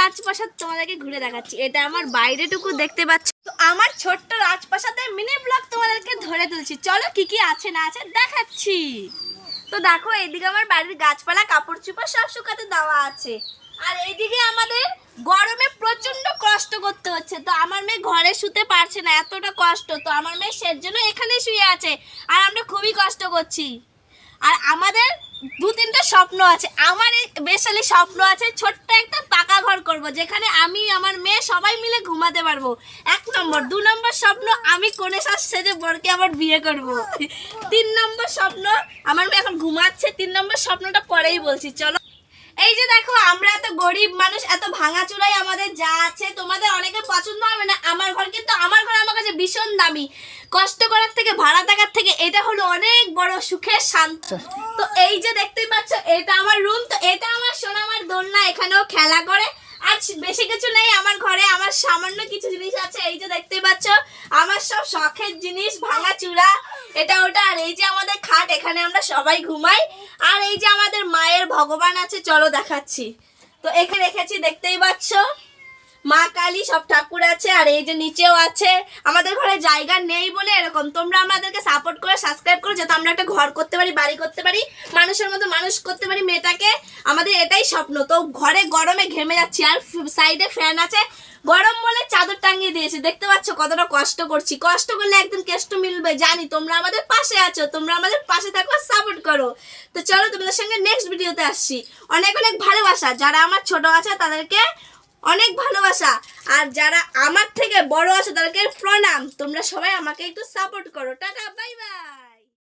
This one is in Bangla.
রাজপ্রাসাদ তোমাদেরকে ঘুরে দেখাচ্ছি। এটা আমার বাইরেটুকু দেখতে পাচ্ছ। তো আমার ছোট্ট রাজপ্রাসাদের মিনি ব্লগ তোমাদেরকে ধরে তুলছি। চলো কি কি আছে না আছে দেখাচ্ছি। তো দেখো, এইদিকে আমার বাড়ির গাছপালা, কাপড় চোপড় সব শুকাতে দেওয়া আছে। আর এইদিকে আমাদের গরমে প্রচণ্ড কষ্ট করতে হচ্ছে। তো আমার মেয়ে ঘরে শুতে পারছে না, এতটা কষ্ট। তো আমার মেয়ে সের জন্য এখানে শুয়ে আছে। আর আমরা খুবই কষ্ট করছি। আর আমাদের দু তিনটা স্বপ্ন আছে। আমার বেশালি স্বপ্ন আছে ছোট্ট একটা পাকা ঘর করব, যেখানে আমি, আমার মেয়ে সবাই মিলে ঘুমাতে পারব। এক নম্বর। দু নম্বর স্বপ্ন, আমি কোনে শ্বাস সেজে বরকে আবার বিয়ে করব। তিন নম্বর স্বপ্ন, আমার মেয়ে এখন ঘুমাচ্ছে। তিন নম্বর স্বপ্নটা পরেই বলছি, চলো। এই যে দেখো, আমরা এত গরিব মানুষ, এত ভাঙা ভাঙাচুরাই আমাদের যা আছে, তোমাদের অনেকে পছন্দ হবে না। আমার ঘর কিন্তু, আমার ঘর আমার কাছে ভীষণ দামি। কষ্ট করার থেকে, ভাড়া থাকার থেকে এটা হলো অনেক বড় সুখের শান্ত। তো এই যে দেখতেই পাচ্ছ, এটা আমার রুম তো এটা আমার সোনা আমার দোলনা, এখানেও খেলা করে। আর বেশি কিছু নেই আমার ঘরে, আমার সামান্য কিছু জিনিস আছে। এই যে দেখতেই পাচ্ছ, আমার সব শখের জিনিস, ভাঙা চূড়া, এটা ওটা। আর এই যে আমাদের খাট, এখানে আমরা সবাই ঘুমাই। আর এই যে আমাদের মায়ের ভগবান আছে, চলো দেখাচ্ছি। তো এখানে রেখেছি, দেখতেই পাচ্ছ। মা কালী সব ঠাকুর আছে, আর এই যে নিচেও আছে। আমাদের ঘরে জায়গা নেই বলে এরকম। তোমরা আমাদেরকে সাপোর্ট করে সাবস্ক্রাইব করো যাতে আমরা একটা ঘর করতে পারি, বাড়ি করতে পারি, মানুষের মতো মানুষ করতে পারি মেয়েটাকে। আমাদের এটাই স্বপ্ন। তো ঘরে গরমে ঘেমে যাচ্ছি, আর সাইডে ফ্যান আছে। গরম বলে চাদর টাঙিয়ে দিয়েছি। দেখতে পাচ্ছ কতটা কষ্ট করছি। কষ্ট করলে একদিন কেষ্ট মিলবে, জানি। তোমরা আমাদের পাশে আছো, তোমরা আমাদের পাশে থাকো সাপোর্ট করো। তো চলো তোমাদের সঙ্গে নেক্সট ভিডিওতে আসছি। অনেক অনেক ভালোবাসা। যারা আমার ছোট আছে, তাদেরকে অনেক ভালোবাসা। আর যারা আমার থেকে বড় আছে, তাদেরকে প্রণাম। তোমরা সবাই আমাকে একটু সাপোর্ট করো। Tata bye bye